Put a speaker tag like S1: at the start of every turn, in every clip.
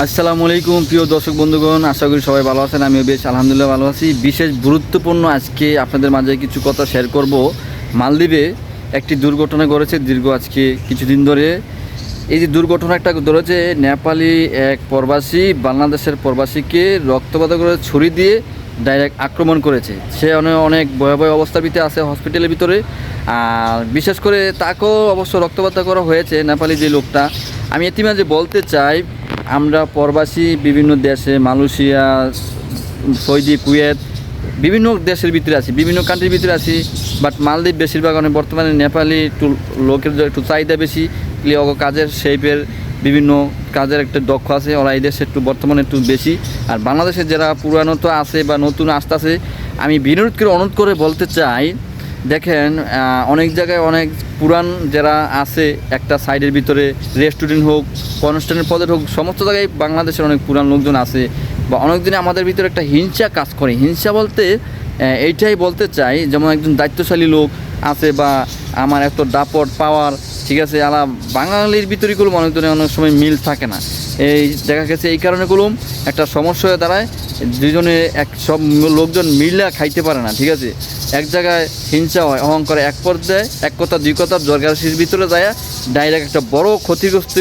S1: আসসালামু আলাইকুম, প্রিয় দর্শক বন্ধুগণ, আশা করি সবাই ভালো আছেন, আমিও বেশ আলহামদুলিল্লাহ ভালো আছি। বিশেষ গুরুত্বপূর্ণ আজকে আপনাদের মাঝে কিছু কথা শেয়ার করব। মালদ্বীপে একটি দুর্ঘটনা ঘটেছে দীর্ঘ আজকে কিছুদিন ধরে। এই যে দুর্ঘটনা একটা ধরেছে নেপালি এক প্রবাসী বাংলাদেশের প্রবাসীকে রক্তপাত করে ছুরি দিয়ে ডাইরেক্ট আক্রমণ করেছে। সে অনেক অনেক ভয়াবহ অবস্থার ভিতরে আছে হসপিটালের ভিতরে। আর বিশেষ করে তাকেও অবশ্য রক্তপাত করা হয়েছে নেপালি যে লোকটা। আমি এতিমাঝে বলতে চাই আমরা প্রবাসী বিভিন্ন দেশে, মালয়েশিয়া, সৌদি, কুয়েত, বিভিন্ন দেশের ভিতরে আছি, বিভিন্ন কান্ট্রির ভিতরে আছি বাট মালদ্বীপ বেশিরভাগ অনেক বর্তমানে নেপালি একটু লোকের একটু চাহিদা বেশি কাজের শেপের বিভিন্ন কাজের একটা দক্ষ আছে, ওরা এই দেশে একটু বর্তমানে একটু বেশি। আর বাংলাদেশের যারা পুরানো তো আছে বা নতুন আসতে আছে আমি বিনোদ করে অনুরোধ করে বলতে চাই দেখেন অনেক জায়গায় অনেক পুরান যারা আছে, একটা সাইডের ভিতরে রেস্টুরেন্ট হোক, অনুষ্ঠানের পদের হোক, সমস্ত জায়গায় বাংলাদেশের অনেক পুরান লোকজন আছে বা অনেক দিনে আমাদের ভিতরে একটা হিংসা কাজ করে। হিংসা বলতে এইটাই বলতে চাই, যেমন একজন দায়িত্বশালী লোক আছে বা আমার এত দাপট পাওয়ার ঠিক আছে, আলা বাঙালির ভিতরে গুলো অনেক ধরনের অনেক সময় মিল থাকে না। এই দেখা গেছে এই কারণে গুলো একটা সমস্যা হয়ে দাঁড়ায়, দুজনে এক সব লোকজন মিল্লা খাইতে পারে না, ঠিক আছে? এক জায়গায় হিংসা হয়, অহংকার এক পর্যায়ে, এক কথা, দুই কথা জর্গাশির ভিতরে যায়, ডাইরেক্ট একটা বড় ক্ষতিগ্রস্ত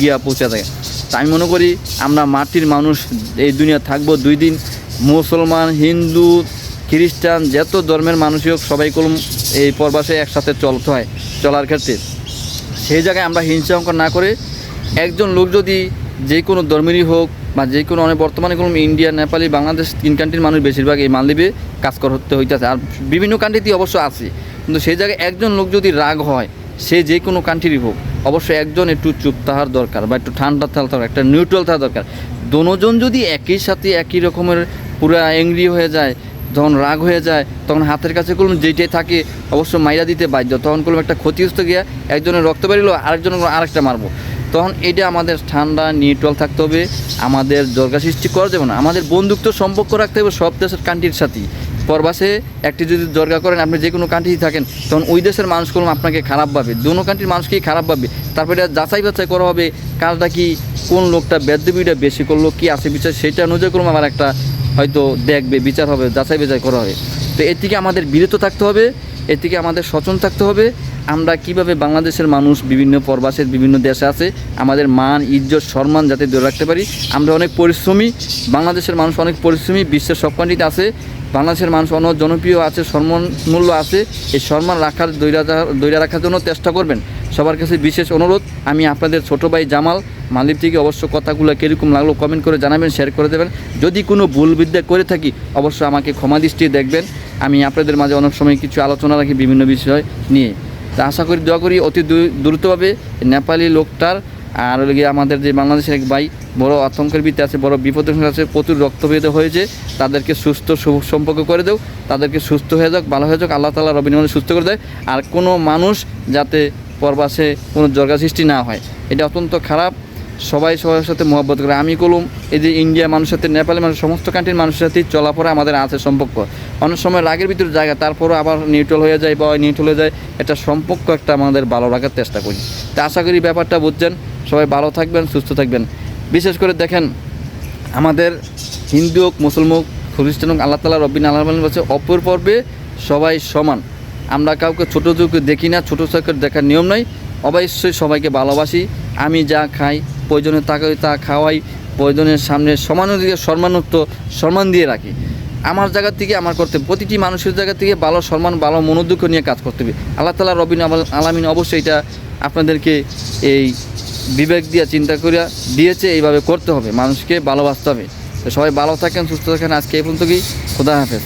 S1: গিয়া পৌঁছে যায়। তা আমি মনে করি, আমরা মাটির মানুষ, এই দুনিয়া থাকব দুই দিন, মুসলমান, হিন্দু, খ্রিস্টান, যত ধর্মের মানুষই হোক, সবাই কলম এই পরবাসে একসাথে চলতে হয়, চলার ক্ষেত্রে। সেই জায়গায় আমরা হিংসা অঙ্কন না করে একজন লোক যদি যে কোনো ধর্মেরই হোক বা যে কোনো অনেক বর্তমানে কোনো ইন্ডিয়া নেপালি বাংলাদেশ তিন কান্ট্রির মানুষ বেশিরভাগ এই মালদ্বীপে কাজ করতে হইতেছে। আর বিভিন্ন কান্ট্রিতেই অবশ্য আছে। কিন্তু সেই জায়গায় একজন লোক যদি রাগ হয়, সে যে কোনো কান্ট্রিরই হোক, অবশ্যই একজন একটু চুপ থাকার দরকার বা একটু ঠান্ডা থাকা দরকার, একটা নিউট্রাল থাকা দরকার। দোনোজন যদি একই সাথে একই রকমের পুরো অ্যাংরি হয়ে যায় যখন রাগ হয়ে যায়, তখন হাতের কাছে করলাম যেটাই থাকে অবশ্য মাইরা দিতে বাধ্য। তখন করলাম একটা ক্ষতিগ্রস্ত গিয়া একজনের রক্ত বেরিলো আরেকজনের আরেকটা মারবো। তখন এটা আমাদের ঠান্ডা, নিউট্রাল থাকতে হবে। আমাদের দরগা সৃষ্টি করা যাবে না। আমাদের বন্ধুত্ব সম্পর্ক রাখতে হবে সব দেশের কান্ট্রির সাথেই। পরবাসে একটি যদি দরগা করেন, আপনি যে কোনো কান্ট্রি থাকেন, তখন ওই দেশের মানুষগুলো আপনাকে খারাপ ভাবে, দোনো কান্ট্রির মানুষকেই খারাপ ভাবে। তারপরে এটা যাচাই বাছাই করা হবে কাজটা কি, কোন লোকটা বেদবিটা বেশি করল, কি আছে বিচার সেটা অনুযায়ী করলাম আমার একটা হয়তো দেখবে, বিচার হবে, যাচাই বাছাই করা হবে। তো এর থেকে আমাদের বিরত থাকতে হবে, এর থেকে আমাদের সচেতন থাকতে হবে। আমরা কীভাবে বাংলাদেশের মানুষ বিভিন্ন পরবাসের বিভিন্ন দেশে আছে, আমাদের মান, ইজ্জত, সম্মান যাতে ধরে রাখতে পারি, আমরা অনেক পরিশ্রমী, বাংলাদেশের মানুষ অনেক পরিশ্রমী, বিশ্বের সব কান্ট্রিতে আছে, বাংলাদেশের মানুষ অনেক জনপ্রিয় আছে সম্মান মূল্য আছে, এই সম্মান রাখার দৈরা দৈরা রাখার জন্য চেষ্টা করবেন। সবার কাছে বিশেষ অনুরোধ, আমি আপনাদের ছোট ভাই জামাল মালিক থেকে অবশ্য কথাগুলো কীরকম লাগল কমেন্ট করে জানাবেন শেয়ার করে দেবেন। যদি কোনো ভুল বিদ্যা করে থাকি, অবশ্য আমাকে ক্ষমা দৃষ্টি দেখবেন। আমি আপনাদের মাঝে অনেক সময় কিছু আলোচনা রাখি বিভিন্ন বিষয় নিয়ে। তা আশা করি, দোয়া করি অতি দ্রুতভাবে নেপালি লোকটার আর গিয়ে আমাদের যে বাংলাদেশের এক ভাই, বড় আতঙ্কের ভিত্তি আছে, বড় বিপদের আছে, প্রচুর রক্তভেদ হয়েছে। তাদেরকে সুস্থ সু- সম্পর্ক করে দেও, তাদেরকে সুস্থ হয়ে যাক, ভালো হয়ে যাক। আল্লাহ তালা রবীন্দ্র সুস্থ করে দেয়। আর কোনো মানুষ যাতে পরবাসে কোনো জর্গা সৃষ্টি না হয়। এটা অত্যন্ত খারাপ। সবাই সবার সাথে মহব্বত করে। আমি কলুম, এই যে ইন্ডিয়া মানুষের সাথে নেপালি মানুষ, সমস্ত কান্ট্রির মানুষের সাথেই চলাফেরা আমাদের আছে সম্পর্ক। অনেক সময় রাগের ভিতরে জায়গা, তারপরও আবার নিউট্রাল হয়ে যায় বা নিউট্রাল হয়ে যায়। একটা সম্পর্ক একটা আমাদের ভালো রাখার চেষ্টা করি। তা আশা করি ব্যাপারটা বুঝছেন। সবাই ভালো থাকবেন, সুস্থ থাকবেন। বিশেষ করে দেখেন, আমাদের হিন্দু হোক, মুসলমান হোক, খ্রিস্টান হোক, আল্লাহ তালা রব্বিন আল্লাহ বলছে, অপর পর্বে সবাই সমান। আমরা কাউকে ছোটো চোখে দেখি না, ছোটো চোখের দেখার নিয়ম নাই। অবশ্যই সবাইকে ভালোবাসি। আমি যা খাই, প্রয়োজনে তাকে তা খাওয়াই প্রয়োজনের সামনে সমানুদিকে সম্মানত্ব সম্মান দিয়ে রাখি। আমার জায়গা থেকে, আমার করতে, প্রতিটি মানুষের জায়গা থেকে ভালো সম্মান, ভালো মনোদুঃখ নিয়ে কাজ করতে হবে। আল্লাহ তালা রবিন আলামিন অবশ্যই এটা আপনাদেরকে এই বিবেক দিয়ে চিন্তা করিয়া দিয়েছে, এইভাবে করতে হবে। মানুষকে ভালোবাসতে হবে। তো সবাই ভালো থাকেন, সুস্থ থাকেন। আজকে এই পর্যন্ত কি খোদা হাফেজ।